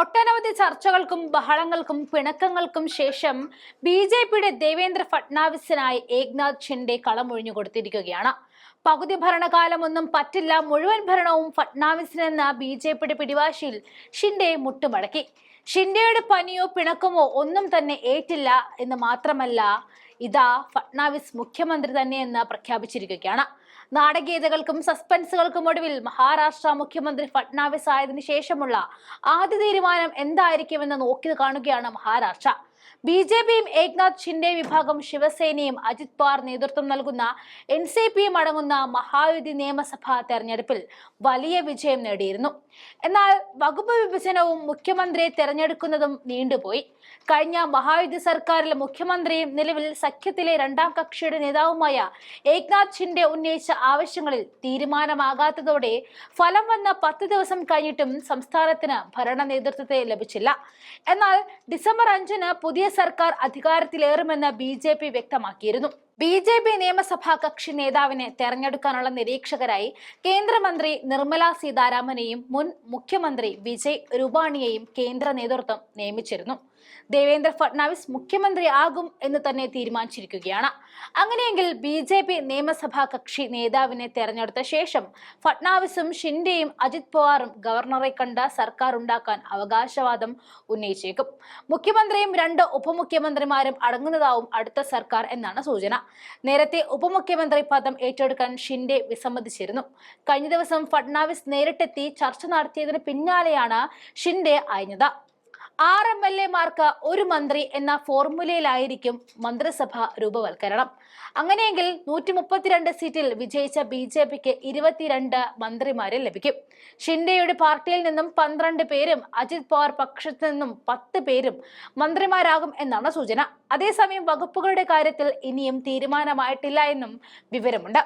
ഒട്ടനവധി ചർച്ചകൾക്കും ബഹളങ്ങൾക്കും പിണക്കങ്ങൾക്കും ശേഷം ബി ജെ പിയുടെ ദേവേന്ദ്ര ഫട്നാവിസിനായി ഏക്നാഥ് ഷിൻഡെ കളമൊഴിഞ്ഞു കൊടുത്തിരിക്കുകയാണ്. പകുതി ഭരണകാലമൊന്നും പറ്റില്ല. മുഴുവൻ ഭരണവും ഫട്നാവിസിനെന്ന ബി ജെ പിയുടെ പിടിവാശിയിൽ ഷിൻഡെ മുട്ടുമടക്കി. ഷിൻഡെയുടെ പനിയോ പിണക്കമോ ഒന്നും തന്നെ ഏറ്റില്ല എന്ന് മാത്രമല്ല ഇതാ ഫട്നാവിസ് മുഖ്യമന്ത്രി തന്നെയെന്ന് പ്രഖ്യാപിച്ചിരിക്കുകയാണ്. നാടകീയതകൾക്കും സസ്പെൻസുകൾക്കും ഒടുവിൽ മഹാരാഷ്ട്ര മുഖ്യമന്ത്രി ഫട്നാവിസ് ആയതിനു ശേഷമുള്ള ആദ്യ തീരുമാനം എന്തായിരിക്കുമെന്ന് നോക്കി കാണുകയാണ് മഹാരാഷ്ട്ര. ബി ജെ പിയും ഏക്നാഥ് ഷിൻഡെ വിഭാഗം ശിവസേനയും അജിത് പവാർ നേതൃത്വം നൽകുന്ന എൻ സി പിയും അടങ്ങുന്ന മഹായുതി നിയമസഭാ തെരഞ്ഞെടുപ്പിൽ വലിയ വിജയം നേടിയിരുന്നു. എന്നാൽ വകുപ്പ് വിഭജനവും മുഖ്യമന്ത്രിയെ തെരഞ്ഞെടുക്കുന്നതും നീണ്ടുപോയി. കഴിഞ്ഞ മഹായുതി സർക്കാരിലെ മുഖ്യമന്ത്രിയും നിലവിൽ സഖ്യത്തിലെ രണ്ടാം കക്ഷിയുടെ നേതാവുമായ ഏക്നാഥ് ഷിൻഡെ ഉന്നയിച്ച ആവശ്യങ്ങളിൽ തീരുമാനമാകാത്തതോടെ ഫലം വന്ന പത്ത് ദിവസം കഴിഞ്ഞിട്ടും സംസ്ഥാനത്തിന് ഭരണ നേതൃത്വത്തെ ലഭിച്ചില്ല. എന്നാൽ ഡിസംബർ അഞ്ചിന് സർക്കാർ അധികാരത്തിലേറുമെന്ന് ബി വ്യക്തമാക്കിയിരുന്നു ബി ജെ പി നിയമസഭാ കക്ഷി നേതാവിനെ തെരഞ്ഞെടുക്കാനുള്ള നിരീക്ഷകരായി കേന്ദ്രമന്ത്രി നിർമ്മല സീതാരാമനെയും മുൻ മുഖ്യമന്ത്രി വിജയ് രൂപാണിയെയും കേന്ദ്ര നേതൃത്വം നിയമിച്ചിരുന്നു. ദേവേന്ദ്ര ഫട്നാവിസ് മുഖ്യമന്ത്രി ആകും എന്ന് തന്നെ തീരുമാനിച്ചിരിക്കുകയാണ്. അങ്ങനെയെങ്കിൽ ബി ജെ പി നിയമസഭാ കക്ഷി നേതാവിനെ തെരഞ്ഞെടുത്ത ശേഷം ഫട്നാവിസും ഷിൻഡെയും അജിത് പവാറും ഗവർണറെ കണ്ട സർക്കാർ ഉണ്ടാക്കാൻ അവകാശവാദം ഉന്നയിച്ചേക്കും. മുഖ്യമന്ത്രിയും രണ്ട് ഉപമുഖ്യമന്ത്രിമാരും അടങ്ങുന്നതാവും അടുത്ത സർക്കാർ എന്നാണ് സൂചന. നേരത്തെ ഉപമുഖ്യമന്ത്രി പദം ഏറ്റെടുക്കാൻ ഷിൻഡെ വിസമ്മതിച്ചിരുന്നു. കഴിഞ്ഞ ദിവസം ഫട്നാവിസ് നേരിട്ടെത്തി ചർച്ച നടത്തിയതിന് പിന്നാലെയാണ് ഷിൻഡെ അയഞ്ഞത്. ആറ് എം എൽ എമാർക്ക് ഒരു മന്ത്രി എന്ന ഫോർമുലയിലായിരിക്കും മന്ത്രിസഭ രൂപവൽക്കരണം. അങ്ങനെയെങ്കിൽ നൂറ്റി മുപ്പത്തിരണ്ട് സീറ്റിൽ വിജയിച്ച ബി ജെ പിക്ക് ഇരുപത്തിരണ്ട് മന്ത്രിമാരെ ലഭിക്കും. ഷിൻഡെയുടെ പാർട്ടിയിൽ നിന്നും പന്ത്രണ്ട് പേരും അജിത് പവാർ പക്ഷത്തു നിന്നും പത്ത് പേരും മന്ത്രിമാരാകും എന്നാണ് സൂചന. അതേസമയം വകുപ്പുകളുടെ കാര്യത്തിൽ ഇനിയും തീരുമാനമായിട്ടില്ല എന്നും വിവരമുണ്ട്.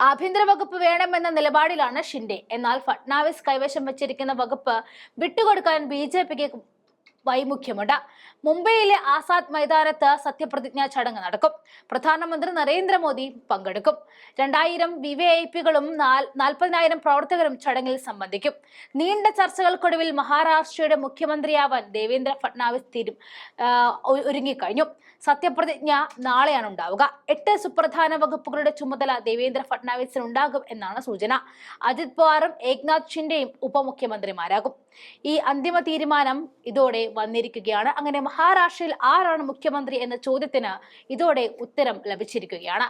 ആഭ്യന്തര വകുപ്പ് വേണമെന്ന നിലപാടിലാണ് ഷിൻഡെ. എന്നാൽ ഫട്നാവിസ് കൈവശം വെച്ചിരിക്കുന്ന വകുപ്പ് വിട്ടുകൊടുക്കാൻ ബി ജെ പിക്ക് വൈമുഖ്യമുണ്ട്. മുംബൈയിലെ ആസാദ് മൈതാനത്ത് സത്യപ്രതിജ്ഞാ ചടങ്ങ് നടക്കും. പ്രധാനമന്ത്രി നരേന്ദ്രമോദി പങ്കെടുക്കും. രണ്ടായിരം വി വി ഐ പികളും നാൽപ്പതിനായിരം പ്രവർത്തകരും ചടങ്ങിൽ സംബന്ധിക്കും. നീണ്ട ചർച്ചകൾക്കൊടുവിൽ മഹാരാഷ്ട്രയുടെ മുഖ്യമന്ത്രിയാവാൻ ദേവേന്ദ്ര ഫട്നാവിസ് തീരും ഒരുങ്ങിക്കഴിഞ്ഞു. സത്യപ്രതിജ്ഞ നാളെയാണ് ഉണ്ടാവുക. എട്ട് സുപ്രധാന വകുപ്പുകളുടെ ചുമതല ദേവേന്ദ്ര ഫട്നാവിസിന് ഉണ്ടാകും എന്നാണ് സൂചന. അജിത് പവാറും ഏക്നാഥ് ഷിൻഡെയും ഉപമുഖ്യമന്ത്രിമാരാകും. ഈ അന്തിമ തീരുമാനം ഇതോടെ വന്നിരിക്കുകയാണ്. അങ്ങനെ മഹാരാഷ്ട്രയിൽ ആരാണ് മുഖ്യമന്ത്രി എന്ന ചോദ്യത്തിന് ഇതോടെ ഉത്തരം ലഭിച്ചിരിക്കുകയാണ്.